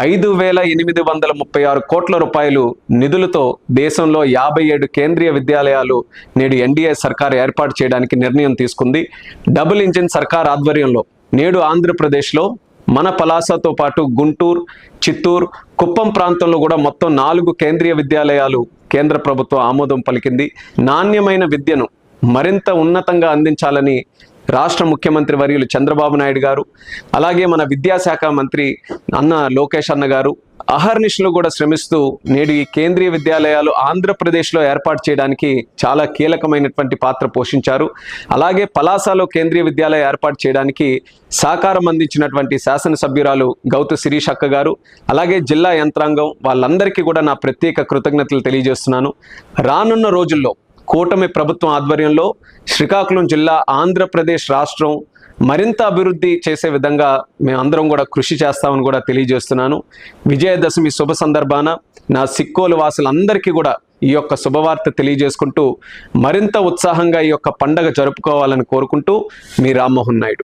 ఐదు వేల ఎనిమిది వందల ముప్పై ఆరు కోట్ల రూపాయలు నిధులతో దేశంలో యాభై ఏడు కేంద్రీయ విద్యాలయాలు నేడు ఎన్డీఏ సర్కార్ ఏర్పాటు చేయడానికి నిర్ణయం తీసుకుంది. డబుల్ ఇంజిన్ సర్కార్ ఆధ్వర్యంలో నేడు ఆంధ్రప్రదేశ్లో మన పలాసతో పాటు గుంటూరు చిత్తూరు కుప్పం ప్రాంతంలో కూడా మొత్తం నాలుగు కేంద్రీయ విద్యాలయాలు కేంద్ర ప్రభుత్వం ఆమోదం పలికింది. నాణ్యమైన విద్యను మరింత ఉన్నతంగా అందించాలని రాష్ట్ర ముఖ్యమంత్రి వర్యులు చంద్రబాబు నాయుడు గారు అలాగే మన విద్యాశాఖ మంత్రి అన్న లోకేష్ అన్న గారు అహర్నిశలు కూడా శ్రమిస్తూ నేడు ఈ కేంద్రీయ విద్యాలయాలు ఆంధ్రప్రదేశ్లో ఏర్పాటు చేయడానికి చాలా కీలకమైనటువంటి పాత్ర పోషించారు. అలాగే పలాసలో కేంద్రీయ విద్యాలయం ఏర్పాటు చేయడానికి సహకారం అందించినటువంటి శాసనసభ్యురాలు గౌతు శిరీష్ అక్క గారు అలాగే జిల్లా యంత్రాంగం వాళ్ళందరికీ కూడా నా ప్రత్యేక కృతజ్ఞతలు తెలియజేస్తున్నాను. రానున్న రోజుల్లో కూటమి ప్రభుత్వం ఆధ్వర్యంలో శ్రీకాకుళం జిల్లా ఆంధ్రప్రదేశ్ రాష్ట్రం మరింత అభివృద్ధి చేసే విధంగా మేమందరం కూడా కృషి చేస్తామని కూడా తెలియజేస్తున్నాను. విజయదశమి శుభ సందర్భాన నా సిక్కోలు వాసులందరికీ కూడా ఈ యొక్క శుభవార్త తెలియజేసుకుంటూ మరింత ఉత్సాహంగా ఈ యొక్క పండగ జరుపుకోవాలని కోరుకుంటూ మీ రామ్మోహన్ నాయుడు.